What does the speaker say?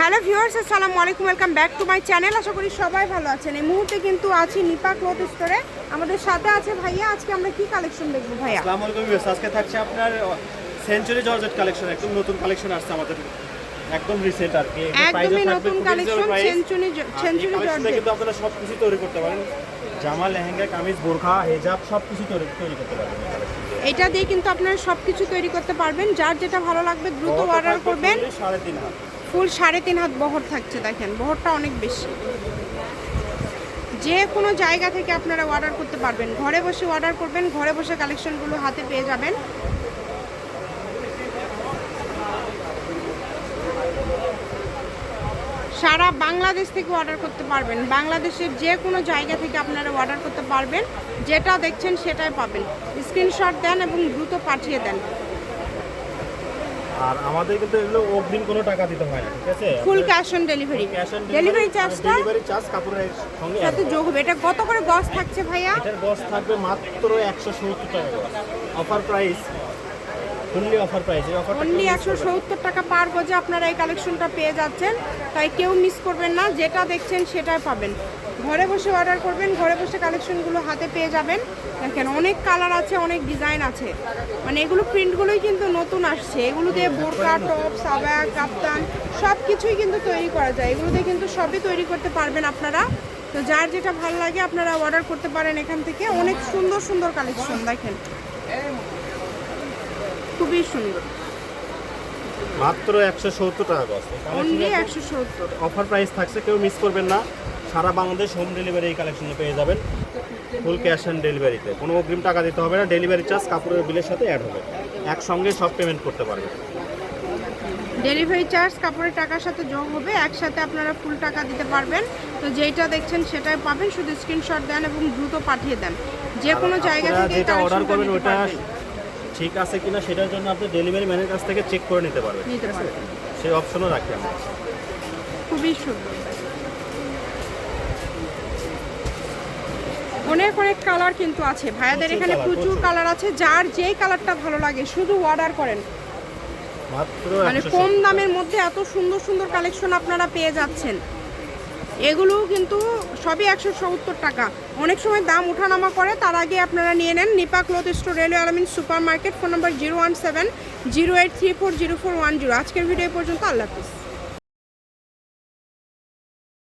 Hello viewers আসসালামু আলাইকুম welcome back to my channel. আশা করি সবাই ভালো আছেন। এই মুহূর্তে কিন্তু আছি নিপা ক্লথ স্টোরে। আমাদের সাথে আছে ভাইয়া আজকে আমরা কি কালেকশন দেখব ভাইয়া? আসসালামু আলাইকুম ভিউয়ার্স আজকে থাকছে আপনার সেঞ্চুরি জর্জেট কালেকশন একদম নতুন কালেকশন আসছে আমাদের। একদম রিসেন্ট আর কি। একদমই নতুন কালেকশন সেঞ্চুরি সেঞ্চুরি জর্জেট কিন্তু আপনারা সব কিছু তৈরি করতে পারেন। জামা লেহেঙ্গা কামিজ বোরখা হেজাব সব কিছু তৈরি তৈরি করতে পারবেন দিয়ে। এটা দিয়ে কিন্তু আপনারা সব কিছু তৈরি করতে পারবেন। যার যেটা ভালো লাগবে দ্রুত অর্ডার করবেন। সাড়ে তিন হাত ফুল সাড়ে তিন হাত বহর থাকছে, দেখেন। বহরটা অনেক বেশি। যে কোনো জায়গা থেকে আপনারা অর্ডার করতে পারবেন। ঘরে বসে অর্ডার করবেন, ঘরে বসে কালেকশনগুলো হাতে পেয়ে যাবেন। সারা বাংলাদেশ থেকে অর্ডার করতে পারবেন। বাংলাদেশের যে কোনো জায়গা থেকে আপনারা অর্ডার করতে পারবেন। যেটা দেখছেন সেটাই পাবেন। স্ক্রিনশট দেন এবং দ্রুত পাঠিয়ে দেন। আর আমাদের কিন্তু এগুলো অগ্রিম কোনো টাকা দিতে হয় না ঠিক আছে? Full cash on delivery delivery চার্জটা ডেলিভারি চার্জ কাপড়ের সঙ্গে সাথে যোগ হবে। এটা কত করে গজ থাকছে ভাইয়া? এটার গজ থাকবে মাত্র একশো সত্তর টাকা offer price offer price only সত্তর টাকা পার গজে আপনারা এই কালেকশনটা পেয়ে যাচ্ছেন। তাই কেউ মিস করবেন না যেটা দেখছেন সেটাই পাবেন। ঘরে বসে অর্ডার করবেন ঘরে বসে কালেকশনগুলো হাতে পেয়ে যাবেন। দেখেন অনেক কালার আছে অনেক ডিজাইন আছে। মানে এগুলো প্রিন্টগুলোই কিন্তু নতুন আসছে। এগুলো দিয়ে বোরকা টপ সাবা কাপ্তান সব কিছুই কিন্তু তৈরি করা যায়। এগুলো দিয়ে কিন্তু সবই তৈরি করতে পারবেন আপনারা। তো যার যেটা ভালো লাগে আপনারা অর্ডার করতে পারেন এখান থেকে। অনেক সুন্দর সুন্দর কালেকশন দেখেন। খুবই সুন্দর। মাত্র একশো সত্তর টাকা অনলি একশো সত্তর। অফার প্রাইস থাকছে কেউ মিস করবেন না। সারা বাংলাদেশ হোম ডেলিভারি এই কালেকশনে পেয়ে যাবেন। ফুল ক্যাশ অন ডেলিভারিতে কোনো অগ্রিম টাকা দিতে হবে না ডেলিভারি চার্জ কাপড়ের বিলের সাথে অ্যাড হবে। একসঙ্গে সব পেমেন্ট করতে পারবেন। ডেলিভারি চার্জ কাপড়ের টাকার সাথে যোগ হবে একসাথে আপনারা ফুল টাকা দিতে পারবেন। তো যেটা দেখছেন সেটাই পাবেন শুধু স্ক্রিনশট দেন এবং দ্রুত পাঠিয়ে দেন। যে কোনো জায়গা থেকে যেটা অর্ডার করবেন ওটা ঠিক আছে কিনা সেটার জন্য আপনি ডেলিভারি ম্যানের কাছ থেকে চেক করে নিতে পারবেন। সেই অপশনও রাখি আমরা। খুবই সুন্দর। অনেক অনেক কালার কিন্তু আছে। ভাইয়াদের এখানে প্রচুর। কালার আছে। যার যেই কালারটা ভালো লাগে শুধু অর্ডার করেন। মানে কম দামের মধ্যে এত সুন্দর সুন্দর কালেকশন আপনারা পেয়ে যাচ্ছেন। এগুলো কিন্তু সবই একশো সত্তর টাকা। অনেক সময় দাম ওঠানামা করে তার আগে আপনারা নিয়ে নেন Nipa cloth store railway Alamin super market phone number zero one seven zero eight three four zero four one zero. আজকের ভিডিও পর্যন্ত আল্লাহ হাফিজ।